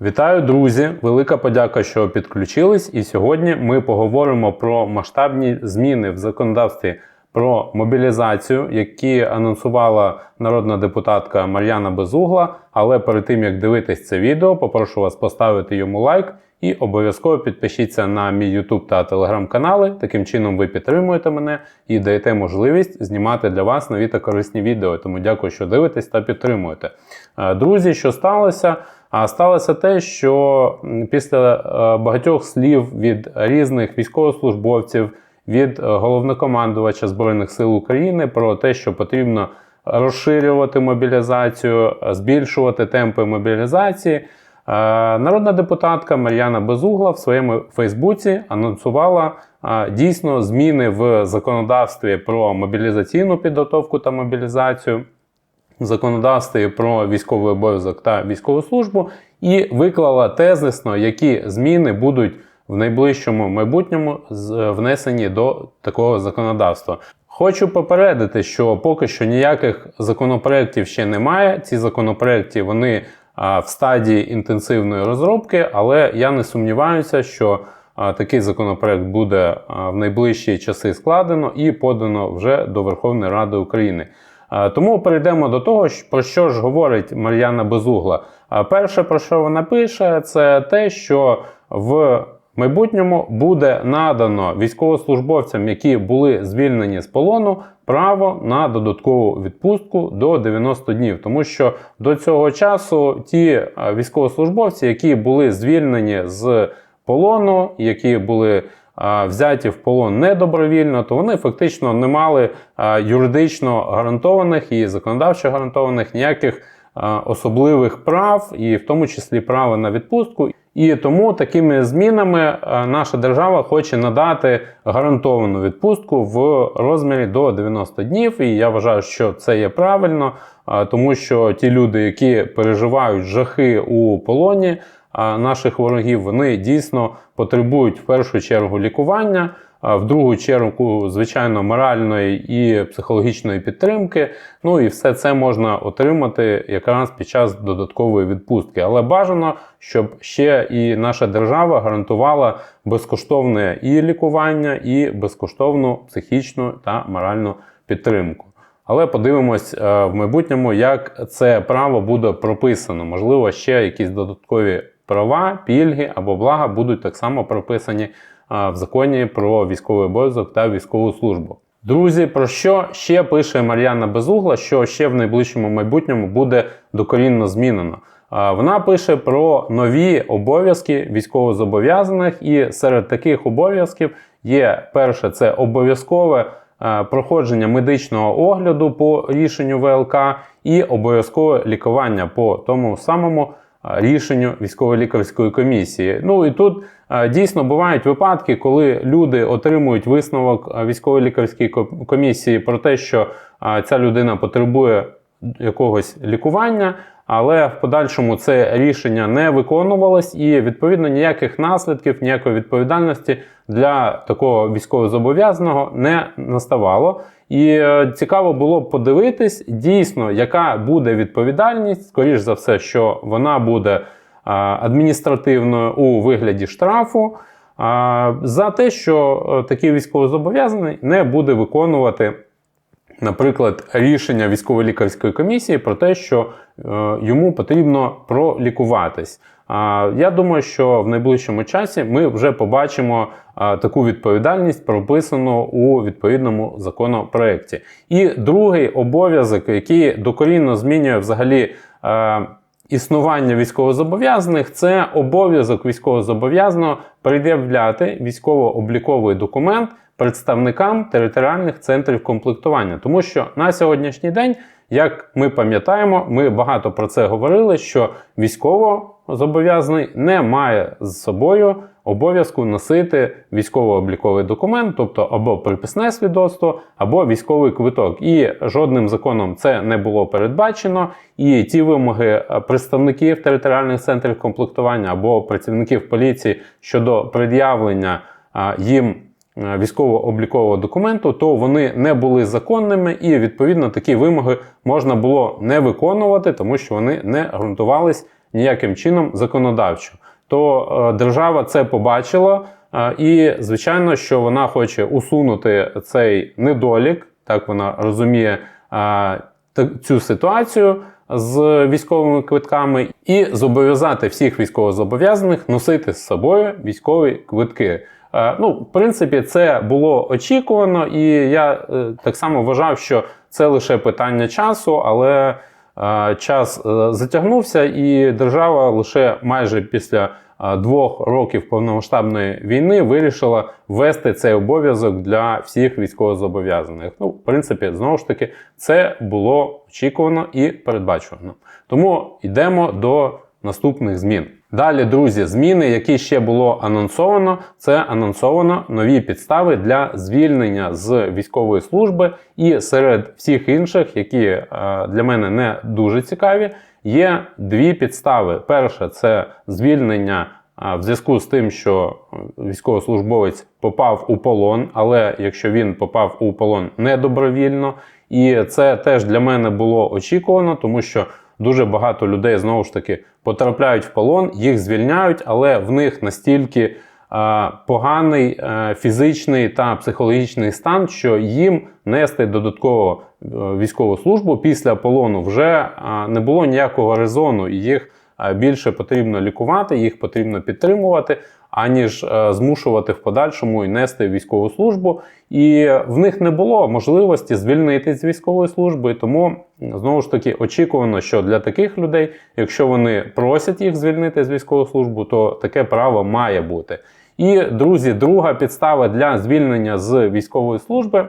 Вітаю, друзі! Велика подяка, що підключились. І сьогодні ми поговоримо про масштабні зміни в законодавстві про мобілізацію, які анонсувала народна депутатка Мар'яна Безугла. Але перед тим як дивитись це відео, попрошу вас поставити йому лайк і обов'язково підпишіться на мій YouTube та Telegram канали. Таким чином ви підтримуєте мене і даєте можливість знімати для вас нові та корисні відео. Тому дякую, що дивитесь та підтримуєте. Е, Друзі, що сталося? А сталося те, що після е, багатьох слів від різних військовослужбовців, від е, головнокомандувача Збройних сил України про те, що потрібно розширювати мобілізацію, збільшувати темпи мобілізації. е, Народна депутатка Мар'яна Безугла в своєму Фейсбуці анонсувала дійсно зміни в законодавстві про мобілізаційну підготовку та мобілізацію законодавстві про військовий обов'язок та військову службу і виклала тезисно, які зміни будуть в найближчому майбутньому з- внесені до такого законодавства. Хочу попередити, що поки що ніяких законопроєктів ще немає. Ці законопроєкти вони а, в стадії інтенсивної розробки, але я не сумніваюся, що а, такий законопроект буде в найближчі часи складено і подано вже до Верховної Ради України. Тому перейдемо до того, про що ж говорить Мар'яна Безугла. Перше, про що вона пише, це те, що в майбутньому буде надано військовослужбовцям, які були звільнені з полону, право на додаткову відпустку до 90 днів. Тому що до цього часу ті військовослужбовці, які були звільнені з полону, які були взяті в полон недобровільно, то вони фактично не мали юридично гарантованих і законодавчо гарантованих ніяких особливих прав, і в тому числі право на відпустку. І тому такими змінами наша держава хоче надати гарантовану відпустку в розмірі до 90 днів. І я вважаю, що це є правильно, тому що ті люди, які переживають жахи у полоні, наших ворогів, вони дійсно потребують в першу чергу лікування, а в другу чергу, звичайно, моральної і психологічної підтримки. Ну і все це можна отримати якраз під час додаткової відпустки. Але бажано, щоб ще і наша держава гарантувала безкоштовне і лікування, і безкоштовну психічну та моральну підтримку. Але подивимось е, в майбутньому, як це право буде прописано. Можливо, ще якісь додаткові права, пільги або блага будуть так само прописані е, в законі про військовий обов'язок та військову службу. Друзі, про що ще пише Мар'яна Безугла, що ще в найближчому майбутньому буде докорінно змінено. Вона пише про нові обов'язки військовозобов'язаних, і серед таких обов'язків є перше, це обов'язкове е, проходження медичного огляду по рішенню ВЛК і обов'язкове лікування по тому самому е, рішенню військово-лікарської комісії. Ну і тут е, дійсно бувають випадки, коли люди отримують висновок е, військово-лікарської комісії про те, що е, ця людина потребує якогось лікування, але в подальшому це рішення не виконувалось, і відповідно ніяких наслідків, ніякої відповідальності для такого військовозобов'язаного не наставало. І е, цікаво було подивитись дійсно, яка буде відповідальність, скоріш за все, що вона буде е, адміністративною у вигляді штрафу а, за те, що е, такий військовозобов'язаний не буде виконувати наприклад, рішення військово-лікарської комісії про те, що е, йому потрібно пролікуватись. Я думаю, що в найближчому часі ми вже побачимо таку відповідальність, прописану у відповідному законопроекті. І другий обов'язок, який докорінно змінює взагалі. Існування військовозобов'язаних це обов'язок військовозобов'язаного пред'являти військово-обліковий документ представникам територіальних центрів комплектування. Тому що на сьогоднішній день, як ми пам'ятаємо, ми багато про це говорили, що військовозобов'язаний не має з собою обов'язку носити військово-обліковий документ, тобто або приписне свідоцтво, або військовий квиток. І жодним законом це не було передбачено. І ті вимоги представників територіальних центрів комплектування або працівників поліції щодо пред'явлення їм військово-облікового документу, то вони не були законними, і відповідно такі вимоги можна було не виконувати, тому що вони не ґрунтувались ніяким чином законодавчо. То е, держава це побачила, е, і звичайно, що вона хоче усунути цей недолік, так вона розуміє е, цю ситуацію з військовими квитками, і зобов'язати всіх військовозобов'язаних носити з собою військові квитки. Ну, в принципі, це було очікувано, і я так само вважав, що це лише питання часу, але час е, затягнувся, і держава лише майже після двох років повномасштабної війни вирішила ввести цей обов'язок для всіх військовозобов'язаних. Ну, в принципі, знову ж таки, це було очікувано і передбачувано. Тому йдемо до наступних змін. Далі, друзі, зміни, які ще було анонсовано, це анонсовано нові підстави для звільнення з військової служби, і серед всіх інших, які е, для мене не дуже цікаві, є дві підстави. Перше це звільнення е, в зв'язку з тим, що е, військовослужбовець попав у полон, але якщо він попав у полон недобровільно, і це теж для мене було очікувано, тому що дуже багато людей знову ж таки потрапляють в полон, їх звільняють, але в них настільки е, поганий е, фізичний та психологічний стан, що їм нести додатково е, військову службу після полону вже е, не було ніякого резону, і їх більше потрібно лікувати, їх потрібно підтримувати, аніж е, змушувати в подальшому і нести військову службу. І в них не було можливості звільнитись з військової служби. Тому знову ж таки очікувано, що для таких людей, якщо вони просять їх звільнити з військової служби, то таке право має бути. І друзі, друга підстава для звільнення з військової служби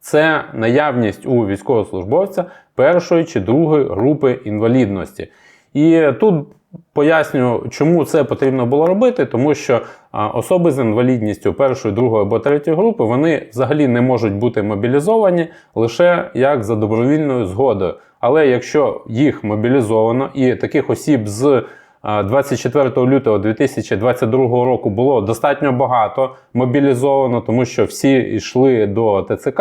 це наявність у військовослужбовця першої чи другої групи інвалідності. І тут поясню, чому це потрібно було робити, тому що особи з інвалідністю першої, другої або третьої групи вони взагалі не можуть бути мобілізовані лише як за добровільною згодою. Але якщо їх мобілізовано і таких осіб з 24 лютого 2022 року було достатньо багато мобілізовано, тому що всі йшли до ТЦК.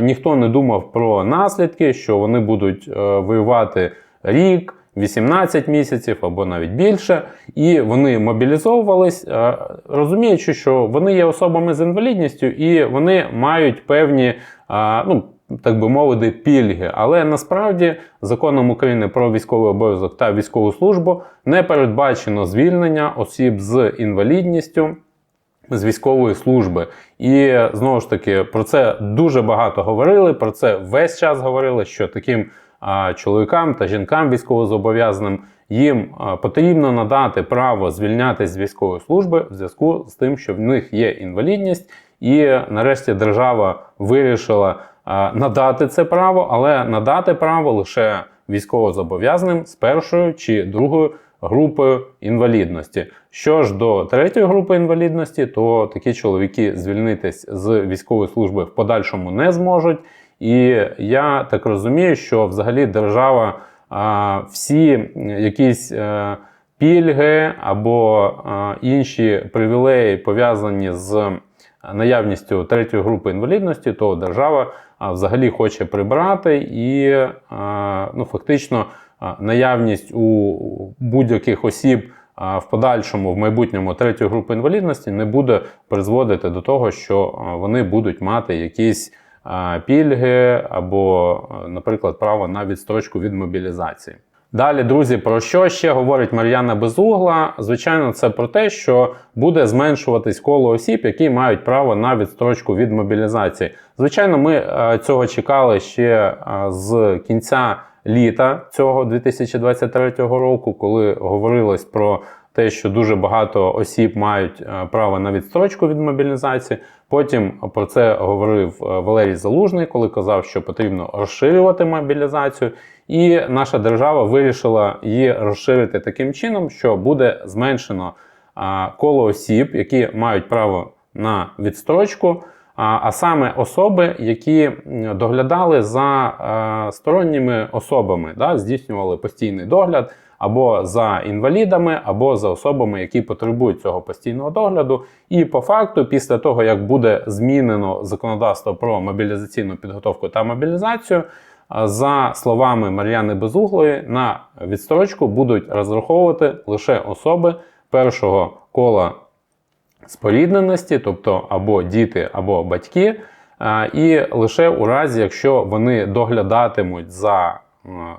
Ніхто не думав про наслідки, що вони будуть е, воювати рік, 18 місяців або навіть більше, і вони мобілізовувались, е, розуміючи, що вони є особами з інвалідністю і вони мають певні, е, ну так би мовити, пільги. Але насправді законом України про військовий обов'язок та військову службу не передбачено звільнення осіб з інвалідністю. З військової служби, і знову ж таки про це дуже багато говорили. Про це весь час говорили, що таким чоловікам та жінкам військовозобов'язаним їм потрібно надати право звільнятися з військової служби в зв'язку з тим, що в них є інвалідність, і нарешті держава вирішила надати це право, але надати право лише військовозобов'язаним з першою чи другою групою інвалідності. Що ж до третьої групи інвалідності, то такі чоловіки звільнитись з військової служби в подальшому не зможуть. І я так розумію, що взагалі держава всі якісь е, пільги або інші привілеї пов'язані з наявністю третьої групи інвалідності, то держава взагалі хоче прибрати і ну, фактично наявність у будь-яких осіб в подальшому, в майбутньому третьої групи інвалідності не буде призводити до того, що вони будуть мати якісь пільги або, наприклад, право на відстрочку від мобілізації. Далі, друзі, про що ще говорить Мар'яна Безугла? Звичайно, це про те, що буде зменшуватись коло осіб, які мають право на відстрочку від мобілізації. Звичайно, ми е, цього чекали ще е, з кінця літа цього 2023 року, коли говорилось про те, що дуже багато осіб мають е, право на відстрочку від мобілізації. Потім про це говорив е, Валерій Залужний, коли казав, що потрібно розширювати мобілізацію. І наша держава вирішила її розширити таким чином, що буде зменшено коло осіб, які мають право на відстрочку, а, саме особи, які доглядали за сторонніми особами, да, здійснювали постійний догляд або за інвалідами, або за особами, які потребують цього постійного догляду. І по факту, після того, як буде змінено законодавство про мобілізаційну підготовку та мобілізацію, За словами Мар'яни Безуглої, на відстрочку будуть розраховувати лише особи першого кола спорідненості, тобто або діти, або батьки, і лише у разі, якщо вони доглядатимуть за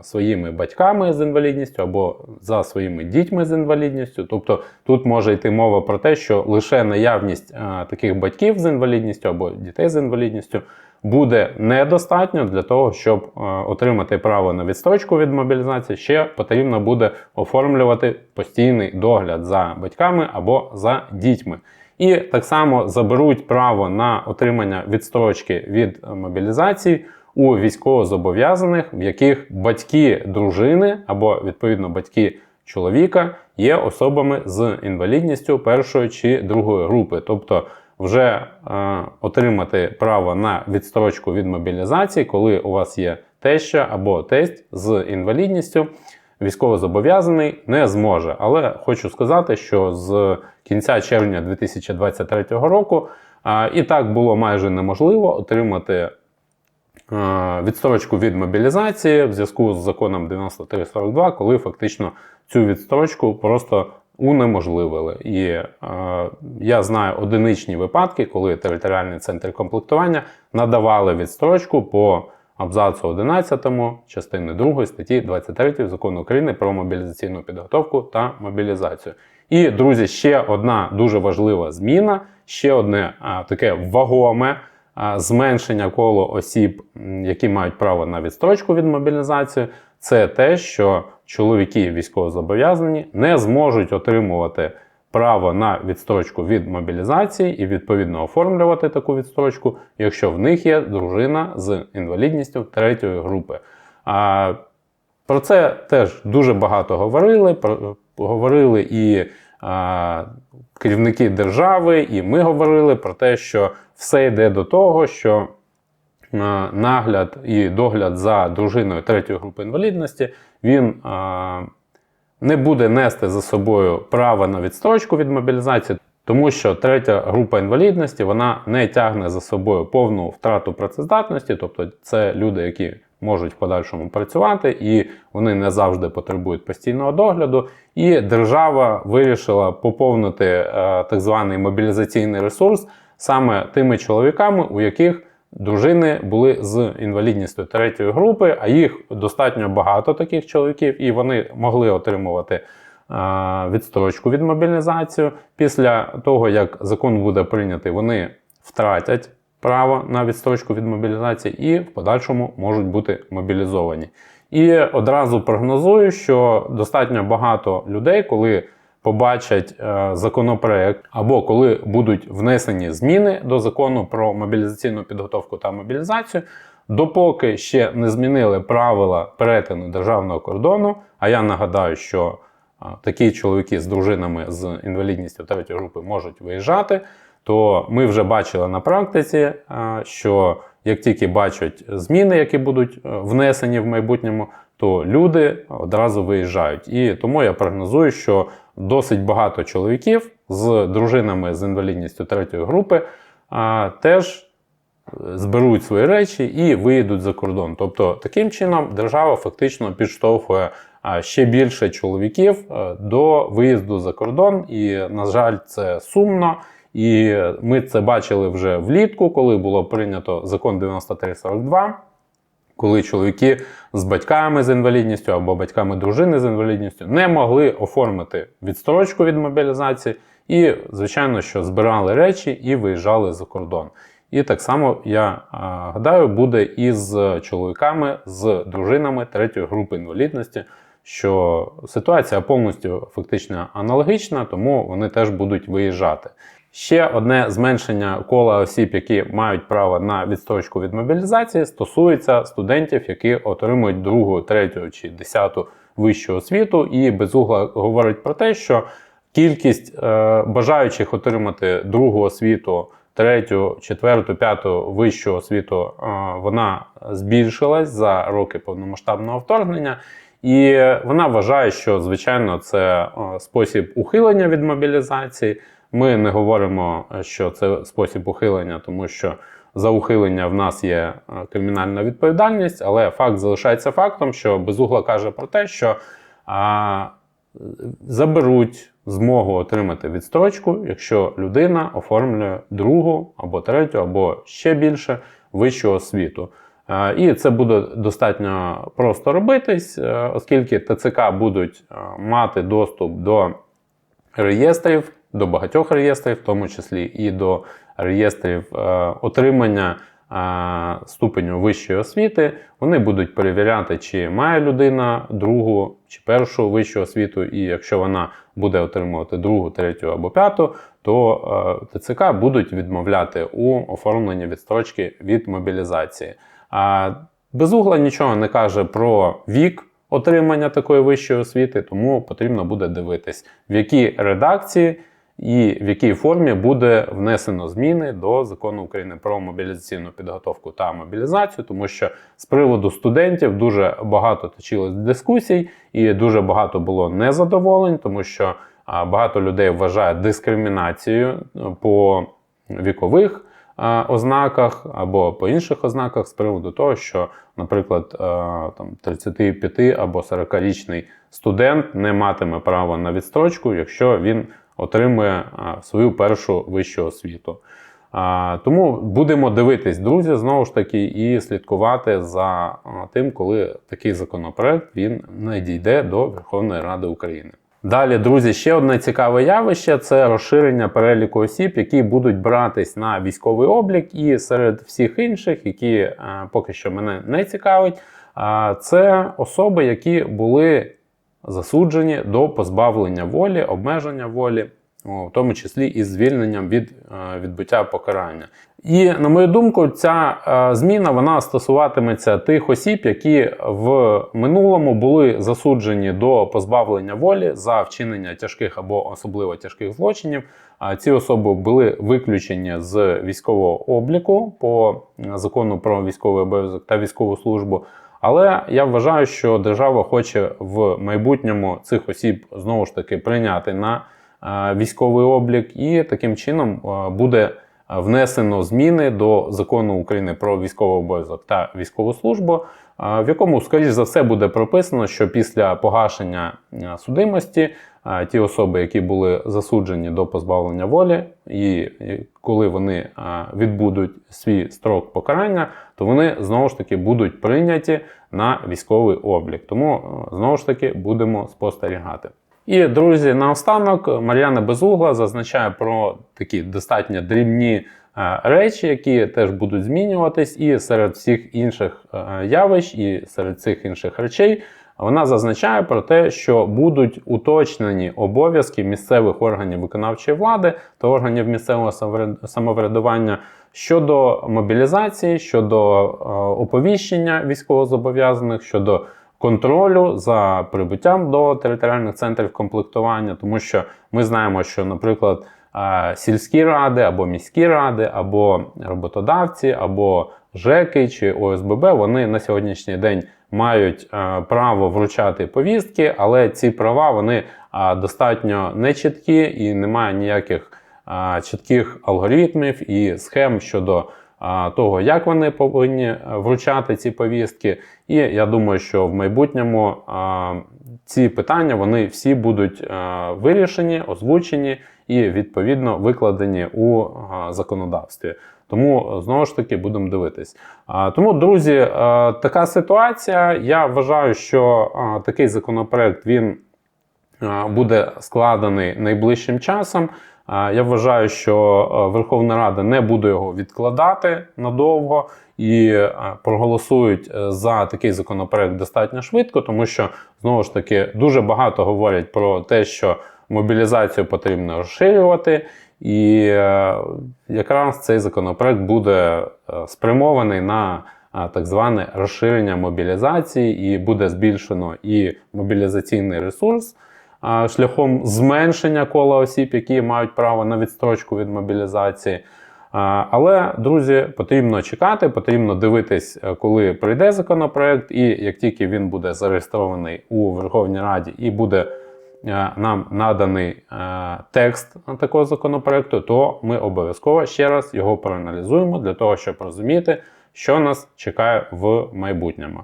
своїми батьками з інвалідністю або за своїми дітьми з інвалідністю. Тобто тут може йти мова про те, що лише наявність е, таких батьків з інвалідністю або дітей з інвалідністю буде недостатньо для того, щоб е, отримати право на відстрочку від мобілізації. Ще потрібно буде оформлювати постійний догляд за батьками або за дітьми. І так само заберуть право на отримання відстрочки від е, мобілізації у військовозобов'язаних, в яких батьки дружини або відповідно батьки чоловіка є особами з інвалідністю першої чи другої групи. Тобто вже е, отримати право на відстрочку від мобілізації, коли у вас є теща або тесть з інвалідністю, військовозобов'язаний не зможе. Але хочу сказати, що з кінця червня 2023 року е, і так було майже неможливо отримати відстрочку від мобілізації в зв'язку з законом 9342, коли фактично цю відстрочку просто унеможливили. І е, я знаю одиничні випадки, коли територіальні центри комплектування надавали відстрочку по абзацу 11 частини 2 статті 23 закону України про мобілізаційну підготовку та мобілізацію. І, друзі, ще одна дуже важлива зміна, ще одне а, таке вагоме зменшення коло осіб, які мають право на відстрочку від мобілізації, це те, що чоловіки військовозобов'язані не зможуть отримувати право на відстрочку від мобілізації і відповідно оформлювати таку відстрочку, якщо в них є дружина з інвалідністю третьої групи. Про це теж дуже багато говорили. Про, говорили і керівники держави, і ми говорили про те, що все йде до того, що нагляд і догляд за дружиною третьої групи інвалідності він не буде нести за собою право на відстрочку від мобілізації. Тому що третя група інвалідності вона не тягне за собою повну втрату працездатності, тобто це люди, які можуть в подальшому працювати, і вони не завжди потребують постійного догляду. І держава вирішила поповнити е, так званий мобілізаційний ресурс саме тими чоловіками, у яких дружини були з інвалідністю третьої групи, а їх достатньо багато таких чоловіків, і вони могли отримувати е, відстрочку від мобілізації. Після того, як закон буде прийнятий, вони втратять право на відстрочку від мобілізації і в подальшому можуть бути мобілізовані. І одразу прогнозую, що достатньо багато людей, коли побачать е, законопроект, або коли будуть внесені зміни до закону про мобілізаційну підготовку та мобілізацію, допоки ще не змінили правила перетину державного кордону. А я нагадаю, що е, такі чоловіки з дружинами з інвалідністю третьої групи можуть виїжджати то ми вже бачили на практиці, що як тільки бачать зміни, які будуть е, внесені в майбутньому, то люди одразу виїжджають. І тому я прогнозую, що досить багато чоловіків з дружинами з інвалідністю третьої групи теж зберуть свої речі і виїдуть за кордон. Тобто, таким чином держава фактично підштовхує ще більше чоловіків е, до виїзду за кордон, і, на жаль, це сумно. І ми це бачили вже влітку, коли було прийнято закон 9342, коли чоловіки з батьками з інвалідністю або батьками дружини з інвалідністю не могли оформити відстрочку від мобілізації, і, звичайно, що збирали речі і виїжджали за кордон. І так само, я а, гадаю, буде і з чоловіками, з дружинами третьої групи інвалідності, що ситуація повністю фактично аналогічна, тому вони теж будуть виїжджати. Ще одне зменшення кола осіб, які мають право на відстрочку від мобілізації, стосується студентів, які отримують другу, третю чи десяту вищу освіту. І безугла говорить про те, що кількість е, бажаючих отримати другу освіту, третю, четверту, п'яту вищу освіту, е, вона збільшилась за роки повномасштабного вторгнення. І вона вважає, що звичайно це е, спосіб ухилення від мобілізації. Ми не говоримо, що це спосіб ухилення, тому що за ухилення в нас є е, кримінальна відповідальність, але факт залишається фактом, що Безугла каже про те, що а, заберуть змогу отримати відстрочку, якщо людина оформлює другу або третю, або ще більше вищу освіту. Е, І це буде достатньо просто робитись, е, оскільки ТЦК будуть е, мати доступ до реєстрів, до багатьох реєстрів, в тому числі і до реєстрів е, отримання е, ступеню вищої освіти. Вони будуть перевіряти, чи має людина другу чи першу вищу освіту, і якщо вона буде отримувати другу, третю або п'яту, то е, ТЦК будуть відмовляти у оформленні відстрочки від мобілізації. Безугла нічого не каже про вік отримання такої вищої освіти, тому потрібно буде дивитись, в якій редакції і в якій формі буде внесено зміни до закону України про мобілізаційну підготовку та мобілізацію, тому що з приводу студентів дуже багато точилось дискусій і дуже багато було незадоволень, тому що багато людей вважає дискримінацією ну, по вікових ознаках або по інших ознаках з приводу того, що, наприклад, там 35 або 40-річний студент не матиме права на відстрочку, якщо він отримує свою першу вищу освіту. Тому будемо дивитись, друзі, знову ж таки, і слідкувати за тим, коли такий законопроект він надійде до Верховної Ради України. Далі, друзі, ще одне цікаве явище це розширення переліку осіб, які будуть братись на військовий облік, і серед всіх інших, які е, поки що мене не цікавить, це особи, які були засуджені до позбавлення волі, обмеження волі, в тому числі і звільненням від е, відбуття покарання. І на мою думку, ця е, зміна вона стосуватиметься тих осіб, які в минулому були засуджені до позбавлення волі за вчинення тяжких або особливо тяжких злочинів. А ці особи були виключені з військового обліку по закону про військовий обов'язок та військову службу. Але я вважаю, що держава хоче в майбутньому цих осіб знову ж таки прийняти на е, військовий облік, і таким чином е, буде внесено зміни до закону України про військовий обов'язок та військову службу, е, в якому, скоріш за все, буде прописано, що після погашення е, судимості е, ті особи, які були засуджені до позбавлення волі, і коли вони е, відбудуть свій строк покарання, то вони знову ж таки будуть прийняті на військовий облік. Тому знову ж таки будемо спостерігати. І друзі, наостанок Мар'яна Безугла зазначає про такі достатньо дрібні речі, які теж будуть змінюватись, і серед всіх інших е, явищ, і серед цих інших речей. Вона зазначає про те, що будуть уточнені обов'язки місцевих органів виконавчої влади та органів місцевого самоврядування щодо мобілізації, щодо е, оповіщення військовозобов'язаних, щодо контролю за прибуттям до територіальних центрів комплектування, тому що ми знаємо, що, наприклад, сільські ради або міські ради, або роботодавці, або ЖЕКи чи ОСББ, вони на сьогоднішній день мають е, право вручати повістки, але ці права вони е, достатньо нечіткі і немає ніяких е, чітких алгоритмів і схем щодо того, як вони повинні е, вручати ці повістки. І я думаю, що в майбутньому ці питання вони всі будуть вирішені, озвучені і відповідно викладені у законодавстві. Тому знову ж таки будемо дивитись. Тому, друзі, така ситуація. Я вважаю, що такий законопроект він буде складений найближчим часом. Я вважаю, що Верховна Рада не буде його відкладати надовго і проголосують е, за такий законопроект достатньо швидко, тому що знову ж таки дуже багато говорять про те, що мобілізацію потрібно розширювати. І е, якраз цей законопроект буде е, спрямований на е, так зване розширення мобілізації, і буде збільшено і мобілізаційний ресурс шляхом зменшення кола осіб, які мають право на відстрочку від мобілізації. Але, друзі, потрібно чекати, потрібно дивитись, коли прийде законопроект, і як тільки він буде зареєстрований у Верховній Раді і буде нам наданий е, текст такого законопроекту, то ми обов'язково ще раз його проаналізуємо для того, щоб розуміти, що нас чекає в майбутньому.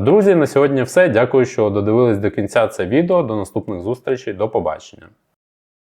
Друзі, на сьогодні все. Дякую, що додивились до кінця це відео. До наступних зустрічей. До побачення.